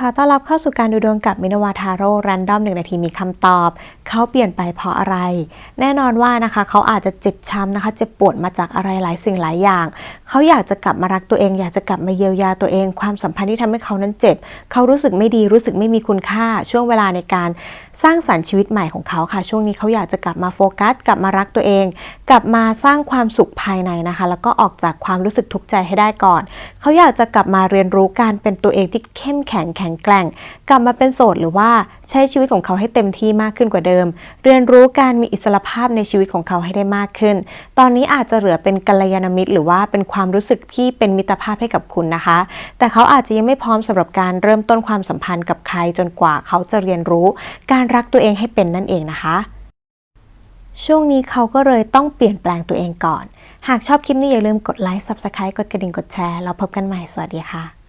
ขอต้อนรับเข้าสู่การดูดวงกับมินวาทาโร่รันดอมหนึ่งนาทีมีคำตอบ เขาเปลี่ยนไปเพราะอะไร แน่นอนว่านะคะ เขาอาจจะเจ็บช้ำนะคะ เจ็บปวดมาจากอะไรหลายสิ่งหลายอย่าง เขาอยากจะกลับมารักตัวเอง อยากจะกลับมาเยียวยาตัวเอง ความสัมพันธ์ที่ทำให้เขานั้นเจ็บ เขารู้สึกไม่ดีรู้สึกไม่มีคุณค่า ช่วงเวลาในการสร้างสรรค์ชีวิตใหม่ของเขาค่ะ ช่วงนี้เขาอยากจะกลับมาโฟกัส กลับมารักตัวเอง กลับมาสร้างความสุขภายในนะคะ แล้วก็ออกจากความรู้สึกทุกข์ใจให้ได้ก่อน เขาอยากจะกลับมาเรียนรู้การเป็นตัวเองที่เข้มแข็งแข็งแกร่ง กลับมาเป็นโสดหรือว่าใช้ชีวิตของเขาให้เต็มที่มากขึ้นกว่าเดิม เรียนรู้การมีอิสรภาพในชีวิตของเขาให้ได้มากขึ้น ตอนนี้อาจจะเหลือเป็นกัลยาณมิตร หรือว่าเป็นความรู้สึกที่เป็นมิตรภาพให้กับคุณนะคะ แต่เขาอาจจะยังไม่พร้อมสำหรับการเริ่มต้นความสัมพันธ์กับใครจนกว่าเขาจะเรียนรู้ การรักตัวเองให้เป็นนั่นเองนะคะ ช่วงนี้เขาก็เลยต้องเปลี่ยนแปลงตัวเองก่อน หากชอบคลิปนี้อย่าลืมกดไลค์ Subscribe กดกระดิ่งกดแชร์แล้วพบกันใหม่ สวัสดีค่ะ